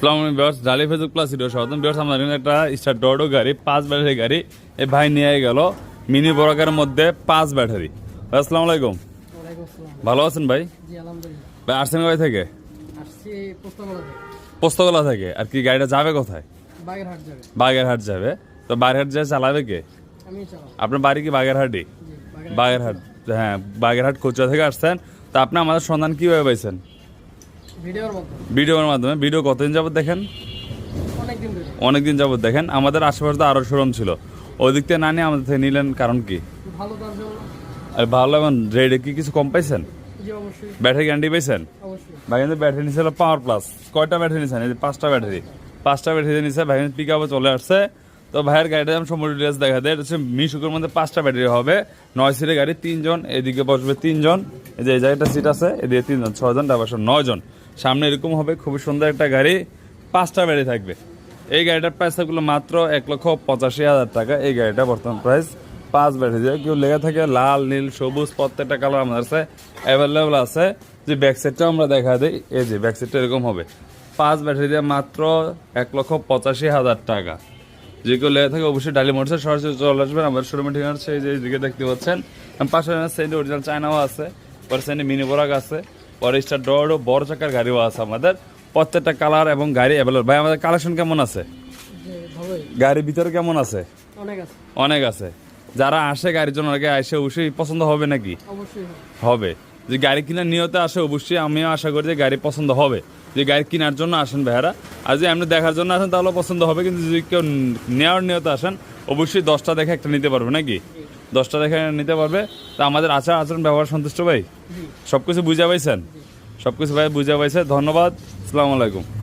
সালামালাইকুম বিয়ার্স ডালি Facebook plus video স্বাগতম বিয়ার্স আমাদের একটা স্টার ডডো গাড়ি পাঁচ ব্যাটারি গাড়ি এই ভাই নিয়ে গেল মিনি মধ্যে পাঁচ ব্যাটারি আসসালামু। আলাইকুম ভালো আছেন ভাই? ভাই আসছেন ভাই থেকে? থেকে। আর কি গাড়িটা যাবে কোথায়? বাগেরহাট যাবে। তো বাগেরহাট যায় চালাবে কে? আপনার বাড়ি কি বাগেরহাটই? বাগেরহাট। বাগেরহাট হ্যাঁ বাগেরহাট কোচুয়া থেকে আসছেন। তো আপনি আমাদের সন্ধান কীভাবে পাইছেন? ভিডিওর মাধ্যমে। ভিডিও কতদিন যাবত দেখেন? অনেকদিন যাবত দেখেন। আমাদের আশেপাশে তো আরও শোরুম ছিল। ওই দিক থেকে না নিয়ে আমাদের থেকে নিলেন কারণ কি? আর ভালো এবং রেডে কি কিছু কম পাইছেন? ব্যাটারি গ্যারান্টি পাইছেন? ভাই কিন্তু ব্যাটারি নিচ্ছে হলো পাওয়ার প্লাস কয়টা ব্যাটারি নিছেন? এই পাঁচটা ব্যাটারি পাঁচটা ব্যাটারি নিচ্ছে ভাই পিক আপে চলে আসছে। তো ভাইয়ের গাড়িটা আমি সম্পূর্ণ ডিটেলস দেখা দেয়। এটা হচ্ছে মিশুকের মধ্যে পাঁচটা ব্যাটারি হবে। নয় সিটের গাড়ি তিনজন, এদিকে বসবে তিনজন। এই যে এই জায়গাটা সিট আছে, এদিকে তিনজন ছজন তারপর নয়জন। সামনে এরকম হবে, খুবই সুন্দর একটা গাড়ি। পাঁচটা ব্যাটারি থাকবে। এই গাড়িটার প্রাইস থাকল মাত্র এক লক্ষ পঁচাশি হাজার টাকা। এই গাড়িটা বর্তমান প্রাইস পাঁচ ব্যাটারি। দিয়ে কেউ লেগে থাকে, লাল, নীল, সবুজ, প্রত্যেকটা কালার আমাদের কাছে অ্যাভেলেবল আছে। যে ব্যাক সাইডটাও আমরা দেখা দিই। এই যে ব্যাক সাইডটা এরকম হবে। পাঁচ ব্যাটারি দিয়ে মাত্র এক লক্ষ পঁচাশি হাজার টাকা। যে কেউ লেগে থাকে অবশ্যই ডালি মোটরসে সরাসরি চলে আসবেন। আমাদের শোরুমের ঠিকানা হচ্ছে এই যে এইদিকে দেখতে পাচ্ছেন। পাশে সাইডে অরিজিনাল চায়নাও আছে পরে সাইডে মিনি বরাক আছে পরে স্টার ডরও বড় চাকার গাড়িও আছে আমাদের। প্রত্যেকটা কালার এবং গাড়ি অ্যাভেলেবল ভাই আমাদের কালেকশন কেমন আছে? গাড়ির ভিতরে কেমন আছে? অনেক আছে। যারা আসে গাড়ির জন্য আগে আসে অবশ্যই পছন্দ হবে নাকি? হবে। হবে। যে গাড়ি কেনার নিয়তে আসে অবশ্যই আমিও আশা করি যে গাড়ি পছন্দ হবে। যে গাড়ি কেনার জন্য আসেন ভাইয়ারা। আর যদি আপনি দেখার জন্য আসেন তাহলে পছন্দ হবে। কিন্তু যদি কেউ নেওয়ার নিয়ত আসেন অবশ্যই দশটা দেখে একটা নিতে পারবে নাকি? দশটা দেখে নিতে পারবে। তা আমাদের আচার আচরণ ব্যবহার সন্তুষ্ট ভাই? সব কিছু বুঝা পাইছেন? সব কিছু ভাই বুঝা পাইছে। ধন্যবাদ। আসসালামু আলাইকুম।